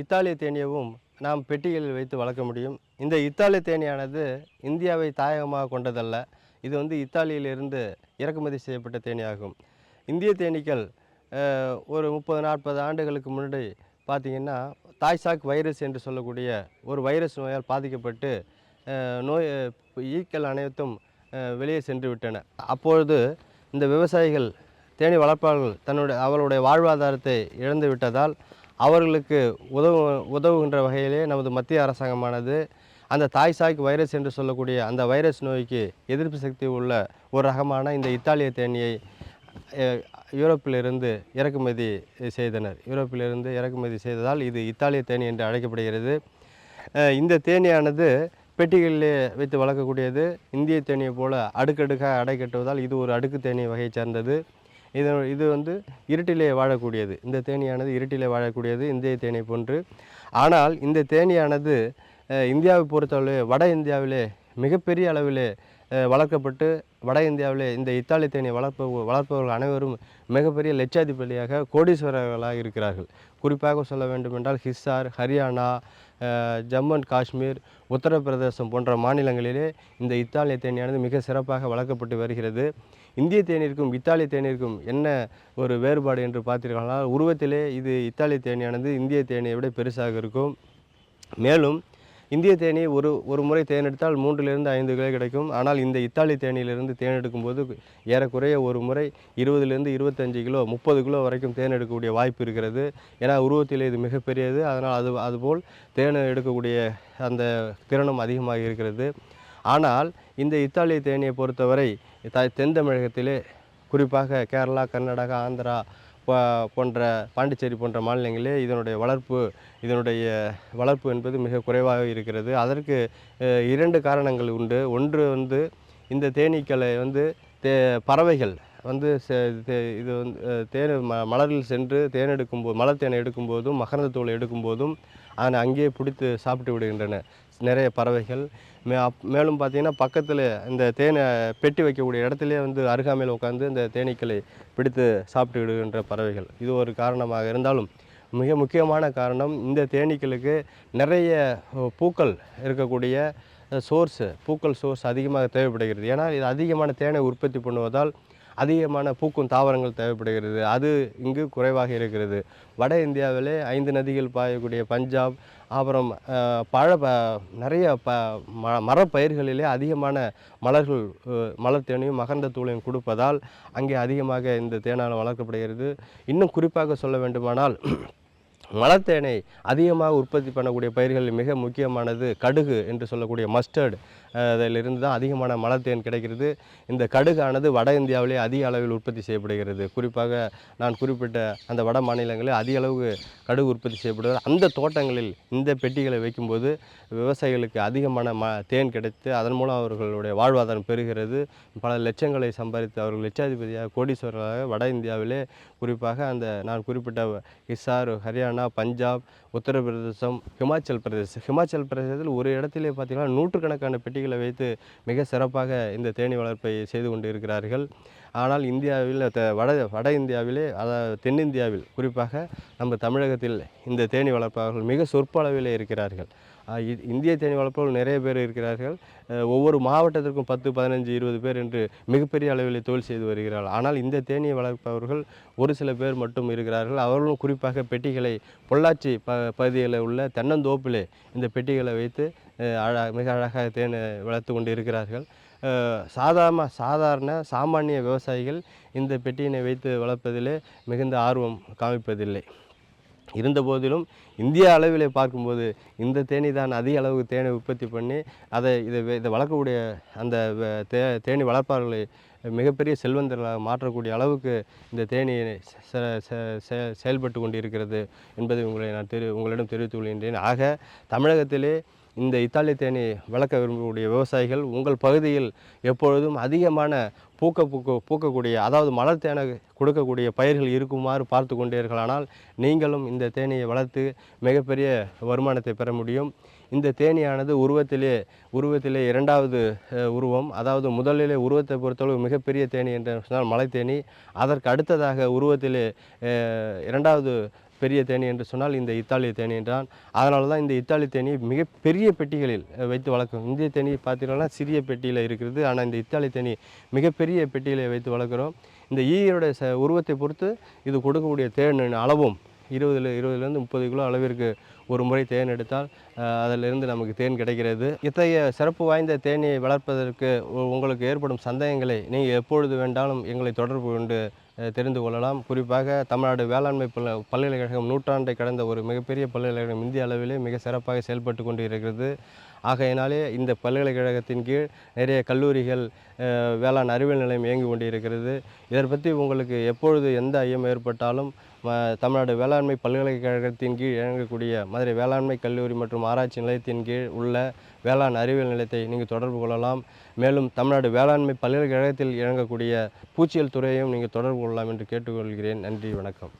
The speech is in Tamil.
இத்தாலிய தேனியவும் நாம் பெட்டிகளில் வைத்து வளர்க்க முடியும். இந்த இத்தாலிய தேனியானது இந்தியாவை தாயகமாக கொண்டதல்ல. இது வந்து இத்தாலியிலிருந்து இறக்குமதி செய்யப்பட்ட தேனியாகும். இந்திய தேனீக்கள் ஒரு முப்பது நாற்பது ஆண்டுகளுக்கு முன்னாடி பார்த்திங்கன்னா தாய்சாக் வைரஸ் என்று சொல்லக்கூடிய ஒரு வைரஸ் நோயால் பாதிக்கப்பட்டு நோய் ஈக்கள் அனைத்தும் வெளியே சென்று விட்டன அப்பொழுது இந்த விவசாயிகள் தேனி வளர்ப்பாளர்கள் தன்னுடைய அவர்களுடைய வாழ்வாதாரத்தை இழந்து விட்டதால் அவர்களுக்கு உதவு உதவுகின்ற வகையிலே நமது மத்திய அரசாங்கமானது அந்த தாய் சாய்க்கு வைரஸ் என்று சொல்லக்கூடிய அந்த வைரஸ் நோய்க்கு எதிர்ப்பு சக்தி உள்ள ஒரு ரகமான இந்த இத்தாலிய தேனியை யூரோப்பிலிருந்து இறக்குமதி செய்தனர். யூரோப்பிலிருந்து இறக்குமதி செய்ததால் இது இத்தாலிய தேனி என்று அழைக்கப்படுகிறது. இந்த தேனியானது பெட்டிகளிலே வைத்து வளர்க்கக்கூடியது. இந்திய தேனியை போல அடுக்கடுக்காக அடை கட்டுவதால் இது ஒரு அடுக்கு தேனி வகையை சேர்ந்தது. இது இது வந்து இருட்டிலே வாழக்கூடியது. இந்த தேனியானது இருட்டிலே வாழக்கூடியது இந்திய தேனியை போன்று. ஆனால் இந்த தேனியானது இந்தியாவை பொறுத்தளவு வட இந்தியாவிலே மிகப்பெரிய அளவிலே வளர்க்கப்பட்டு வட இந்தியாவிலே இந்த இத்தாலி தேனியை வளர்ப்ப வளர்ப்பவர்கள் அனைவரும் மிகப்பெரிய லட்சாதிபதியாக கோடீஸ்வரர்களாக இருக்கிறார்கள். குறிப்பாக சொல்ல வேண்டுமென்றால் ஹிஸ்ஸார் ஹரியானா ஜம்மு அண்ட் காஷ்மீர் உத்தரப்பிரதேசம் போன்ற மாநிலங்களிலே இந்த இத்தாலிய தேனியானது மிக சிறப்பாக வளர்க்கப்பட்டு வருகிறது. இந்திய தேநீருக்கும் இத்தாலிய தேநீருக்கும் என்ன ஒரு வேறுபாடு என்று பார்த்தீர்களால் உருவத்திலே இது இத்தாலிய தேனியானது இந்திய தேனியை விட பெருசாக இருக்கும். மேலும் இந்திய தேனி ஒரு ஒரு முறை தேனெடுத்தால் மூன்றிலிருந்து ஐந்து கிலோ கிடைக்கும். ஆனால் இந்த இத்தாலி தேனியிலிருந்து தேன் எடுக்கும்போது ஏறக்குறைய ஒரு முறை இருபதுலேருந்து இருபத்தஞ்சு கிலோ முப்பது கிலோ வரைக்கும் தேன் எடுக்கக்கூடிய வாய்ப்பு இருக்கிறது. ஏன்னா உருவத்திலே இது மிகப்பெரியது. அதனால் அது அதுபோல் தேன் எடுக்கக்கூடிய அந்த திறனும் அதிகமாக இருக்கிறது. ஆனால் இந்த இத்தாலிய தேனியை பொறுத்தவரை த தென் தமிழகத்திலே குறிப்பாக கேரளா கர்நாடகா ஆந்திரா போன்ற பாண்டிச்சேரி போன்ற மாநிலங்களிலே இதனுடைய வளர்ப்பு இதனுடைய வளர்ப்பு என்பது மிக குறைவாக இருக்கிறது. அதற்கு இரண்டு காரணங்கள் உண்டு. ஒன்று வந்து இந்த தேனீக்களை வந்து தே பறவைகள் வந்து தே- இது வந்து தேன் ம மலரில் சென்று தேன் எடுக்கும்போது மலர் தேனை எடுக்கும்போதும் மகரந்த தூளை எடுக்கும்போதும் அதனை அங்கேயே பிடித்து சாப்பிட்டு விடுகின்றன. நிறைய பறவைகள். மே அப் மேலும் பார்த்தீங்கன்னா பக்கத்தில் இந்த தேனை பெட்டி வைக்கக்கூடிய இடத்துலே வந்து அருகாமையில் உட்காந்து இந்த தேனீக்களை பிடித்து சாப்பிட்டு விடுகின்ற பறவைகள். இது ஒரு காரணமாக இருந்தாலும் மிக முக்கியமான காரணம் இந்த தேனீக்களுக்கு நிறைய பூக்கள் இருக்கக்கூடிய சோர்ஸு பூக்கள் சோர்ஸ் அதிகமாக தேவைப்படுகிறது. ஏன்னா இது அதிகமான தேனை உற்பத்தி பண்ணுவதால் அதிகமான பூக்கும் தாவரங்கள் தேவைப்படுகிறது. அது இங்கு குறைவாக இருக்கிறது. வட இந்தியாவிலே ஐந்து நதிகள் பாயக்கூடிய பஞ்சாப் அப்புறம் பழ ப நிறைய ப ம மரப்பயிர்களிலே அதிகமான மலர்கள் மலர் தேனையும் மகர்ந்த தூளையும் கொடுப்பதால் அங்கே அதிகமாக இந்த தேனால் வளர்க்கப்படுகிறது. இன்னும் குறிப்பாக சொல்ல வேண்டுமானால் மலத்தேனை அதிகமாக உற்பத்தி பண்ணக்கூடிய பயிர்களில் மிக முக்கியமானது கடுகு என்று சொல்லக்கூடிய மஸ்டர்டு அதிலிருந்து தான் அதிகமான மலத்தேன் கிடைக்கிறது. இந்த கடுகானது வட இந்தியாவிலே அதிக அளவில் உற்பத்தி செய்யப்படுகிறது. குறிப்பாக நான் குறிப்பிட்ட அந்த வட மாநிலங்களில் அதிக அளவு கடுகு உற்பத்தி செய்யப்படுகிறது. அந்த தோட்டங்களில் இந்த பெட்டிகளை வைக்கும்போது விவசாயிகளுக்கு அதிகமான ம தேன் கிடைத்து அதன் மூலம் அவர்களுடைய வாழ்வாதாரம் பெறுகிறது. பல லட்சங்களை சம்பாதித்து அவர்கள் லட்சாதிபதியாக கோடீஸ்வரராக வட இந்தியாவிலே குறிப்பாக அந்த நான் குறிப்பிட்ட ஹிசார் ஹரியானா பஞ்சாப் உத்தரப்பிரதேசம் ஹிமாச்சல் பிரதேசம் ஹிமாச்சல் பிரதேசத்தில் ஒரு இடத்திலே பார்த்தீங்கன்னா நூற்றுக்கணக்கான பெட்டிகளை வைத்து மிக சிறப்பாக இந்த தேனீ வளர்ப்பை செய்து கொண்டு இருக்கிறார்கள் ஆனால் இந்தியாவில் த- வட வட இந்தியாவிலே அதாவது தென்னிந்தியாவில் குறிப்பாக நம்ம தமிழகத்தில் இந்த தேனீ வளர்ப்பவர்கள் மிக சொற்ப அளவிலே இருக்கிறார்கள் இ- இந்திய தேனி வளர்ப்பவர்கள் நிறைய பேர் இருக்கிறார்கள். ஒவ்வொரு மாவட்டத்திற்கும் பத்து பதினஞ்சு இருபது பேர் என்று மிகப்பெரிய அளவில் தொழில் செய்து வருகிறார்கள். ஆனால் இந்த தேனியை வளர்ப்பவர்கள் ஒரு சில பேர் மட்டும் இருக்கிறார்கள். அவர்களும் குறிப்பாக பெட்டிகளை பொள்ளாச்சி ப பகுதியில் உள்ள தென்னந்தோப்பிலே இந்த பெட்டிகளை வைத்து அழ மிக அழகாக தேனை வளர்த்து கொண்டு இருக்கிறார்கள். சாதாரண சாதாரண சாமானிய விவசாயிகள் இந்த பெட்டியினை வைத்து வளர்ப்பதிலே மிகுந்த ஆர்வம் காமிப்பதில்லை. இருந்தபோதிலும் இந்திய அளவிலே பார்க்கும்போது இந்த தேனி தான் அதிக அளவுக்கு தேனை உற்பத்தி பண்ணி அதை இதை இதை வளர்க்கக்கூடிய அந்த தே தேனி வளர்ப்பாளர்களை மிகப்பெரிய செல்வந்தர்களாக மாற்றக்கூடிய அளவுக்கு இந்த தேனி செ- செ- செ- செயல்பட்டு கொண்டிருக்கிறது என்பதை உங்களை நான் தெரி உங்களிடம் தெரிவித்துக் கொள்கின்றேன். ஆக தமிழகத்திலே இந்த இத்தாலிய தேனி வளர்க்க விரும்பக்கூடிய விவசாயிகள் உங்கள் பகுதியில் எப்பொழுதும் அதிகமான பூக்க பூக்க பூக்கக்கூடிய அதாவது மலர் தேனை கொடுக்கக்கூடிய பயிர்கள் இருக்குமாறு பார்த்து கொண்டீர்களானால் நீங்களும் இந்த தேனியை வளர்த்து மிகப்பெரிய வருமானத்தை பெற முடியும். இந்த தேனியானது உருவத்திலே உருவத்திலே இரண்டாவது உருவம். அதாவது முதலிலே உருவத்தை பொறுத்தளவு மிகப்பெரிய தேனி என்று சொன்னால் மலைத்தேனி. அதற்கு அடுத்ததாக உருவத்திலே இரண்டாவது பெரிய தேனி என்று சொன்னால் இந்த இத்தாலிய தேனி என்றான். அதனால தான் இந்த இத்தாலி தேனி மிகப்பெரிய பெட்டிகளில் வைத்து வளர்க்கும். இந்திய தேனி பார்த்தீங்கன்னா சிறிய பெட்டியில் இருக்கிறது. ஆனால் இந்த இத்தாலி தேனி மிகப்பெரிய பெட்டியில் வைத்து வளர்க்குறோம். இந்த ஈயருடைய ச உருவத்தை பொறுத்து இது கொடுக்கக்கூடிய தேனின் அளவும் இருபதுல இருபதுலேருந்து முப்பது கிலோ அளவிற்கு ஒரு முறை தேன் எடுத்தால் அதிலிருந்து நமக்கு தேன் கிடைக்கிறது. இத்தகைய சிறப்பு வாய்ந்த தேனியை வளர்ப்பதற்கு உங்களுக்கு ஏற்படும் சந்தேகங்களை நீங்கள் எப்பொழுது வேண்டாலும் எங்களை தொடர்பு கொண்டு தெரிந்து கொள்ளலாம். குறிப்பாக தமிழ்நாடு வேளாண்மை பல்ல பல்கலைக்கழகம் நூற்றாண்டை கடந்த ஒரு மிகப்பெரிய பல்கலைக்கழகம் இந்திய அளவிலே மிக சிறப்பாக செயல்பட்டு கொண்டு இருக்கிறது ஆகையினாலே இந்த பல்கலைக்கழகத்தின் கீழ் நிறைய கல்லூரிகள் வேளாண் அறிவியல் நிலையம் இயங்கி கொண்டு இருக்கிறது இதை பற்றி உங்களுக்கு எப்பொழுது எந்த ஐயம் ஏற்பட்டாலும் தமிழ்நாடு வேளாண்மை பல்கலைக்கழகத்தின் கீழ் இயங்கக்கூடிய மதுரை வேளாண்மை கல்லூரி மற்றும் ஆராய்ச்சி நிலையத்தின் கீழ் உள்ள வேளாண் அறிவியல் நிலையத்தை நீங்கள் தொடர்பு கொள்ளலாம். மேலும் தமிழ்நாடு வேளாண்மை பல்கலைக்கழகத்தில் இயங்கக்கூடிய பூச்சியல் துறையையும் நீங்கள் தொடர்பு கொள்ளலாம் என்று கேட்டுக்கொள்கிறேன். நன்றி வணக்கம்.